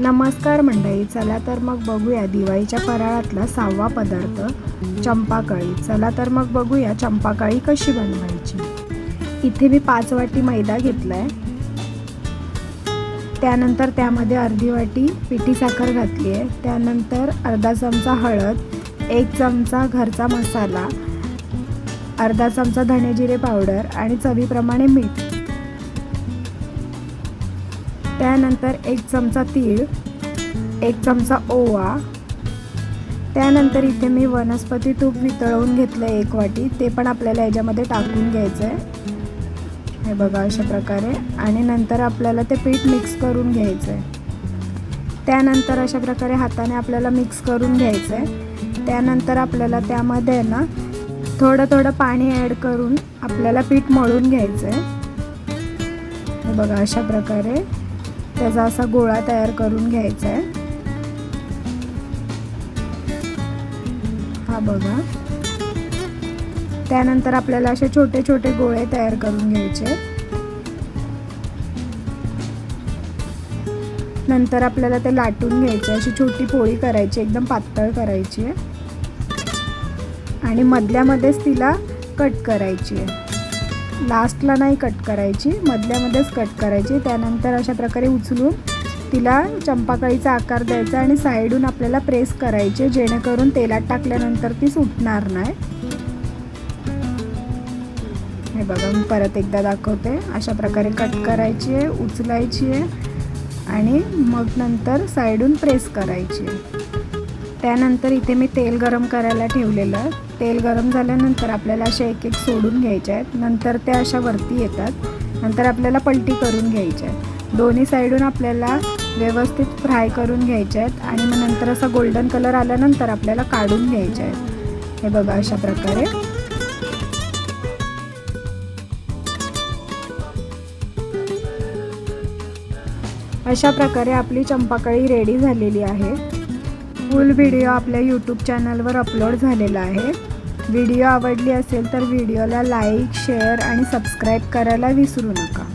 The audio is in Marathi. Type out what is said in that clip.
नमस्कार मंडळी चला तर मग बघूया दिवाळीच्या फराळातला सहावा पदार्थ चंपाकळी. चला तर मग बघूया चंपाकळी कशी बनवायची. इथे मी पाच वाटी मैदा घेतला आहे त्यानंतर त्यामध्ये अर्धी वाटी पिठी साखर घातली आहे. त्यानंतर अर्धा चमचा हळद एक चमचा घरचा मसाला अर्धा चमचा धणे जिरे पावडर आणि चवीप्रमाणे मीठ. त्यानंतर एक चमचा तीळ एक चमचा ओवा. त्यानंतर इथे मी वनस्पती तूप वितळवून घेतलं आहे एक वाटी. ते पण आपल्याला याच्यामध्ये टाकून घ्यायचं आहे हे बघा अशा प्रकारे. आणि नंतर आपल्याला ते पीठ मिक्स करून घ्यायचं आहे त्यानंतर अशा प्रकारे हाताने आपल्याला मिक्स करून घ्यायचं आहे त्यानंतर आपल्याला त्यामध्ये ना थोडं थोडं पाणी ॲड करून आपल्याला पीठ मळून घ्यायचं आहे हे बघा अशा प्रकारे. त्याचा असा गोळा तयार करून घ्यायचा आहे. हा बघा. त्यानंतर आपल्याला असे छोटे छोटे गोळे तयार करून घ्यायचे नंतर आपल्याला ते लाटून घ्यायचे अशी छोटी पोळी करायची एकदम पातळ करायची आहे. आणि मधल्यामध्येच तिला कट करायची आहे. लास्टला नाही कट करायची मधल्यामध्येच कट करायची. त्यानंतर अशा प्रकारे उचलून तिला चंपाकळीचा आकार द्यायचा आणि साईडून आपल्याला प्रेस करायचे जेणेकरून तेलात टाकल्यानंतर ती सुटणार नाही. हे बघा मी परत एकदा दाखवते. अशा प्रकारे कट करायची आहे उचलायची आहे आणि मग नंतर साईडून प्रेस करायची आहे. त्यानंतर इथे मी तेल गरम करायला ठेवलेलं. तेल गरम झाल्यानंतर आपल्याला अशा एक एक सोडून घ्यायचे आहेत. नंतर त्या अशा वरती येतात. नंतर आपल्याला पलटी करून घ्यायच्या आहेत. दोन्ही साईडून आपल्याला व्यवस्थित फ्राय करून घ्यायचे आहेत आणि मग नंतर असा गोल्डन कलर आल्यानंतर आपल्याला काढून घ्यायचे आहेत. हे बघा अशा प्रकारे. अशा प्रकारे आपली चंपाकळी रेडी झालेली आहे. फुल व्हिडिओ आपल्या यूट्यूब चॅनलवर अपलोड झालेला आहे. व्हिडिओ आवडली असेल तर व्हिडिओला लाईक शेअर आणि सबस्क्राईब करायला विसरू नका.